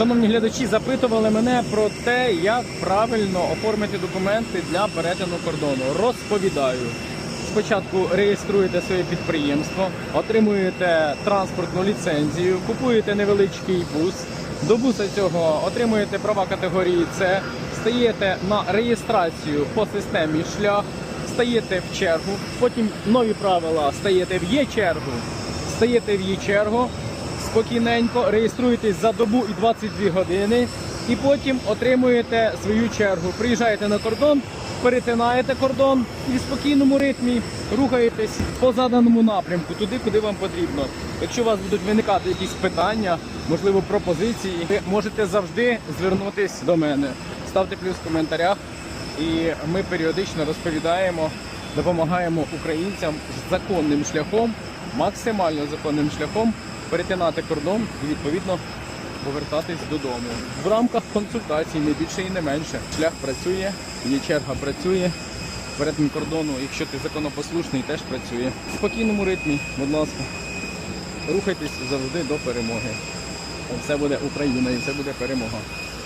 Шановні глядачі, запитували мене про те, як правильно оформити документи для перетину кордону. Розповідаю. Спочатку реєструєте своє підприємство, отримуєте транспортну ліцензію, купуєте невеличкий бус. До буса цього отримуєте права категорії С, стаєте на реєстрацію по системі шлях, стаєте в чергу, потім нові правила стаєте в є чергу, стаєте в її чергу, спокійненько реєструєтесь за добу і 22 години, і потім отримуєте свою чергу. Приїжджаєте на кордон, перетинаєте кордон і в спокійному ритмі рухаєтесь по заданому напрямку, туди, куди вам потрібно. Якщо у вас будуть виникати якісь питання, можливо, пропозиції, ви можете завжди звернутися до мене. Ставте плюс в коментарях, і ми періодично розповідаємо, допомагаємо українцям законним шляхом, максимально законним шляхом перетинати кордон і відповідно повертатись додому. В рамках консультацій не більше і не менше. Шлях працює, її черга працює. Перетин кордону, якщо ти законопослушний, теж працює. В спокійному ритмі, будь ласка, рухайтесь завжди до перемоги. Все буде Україна і все буде перемога.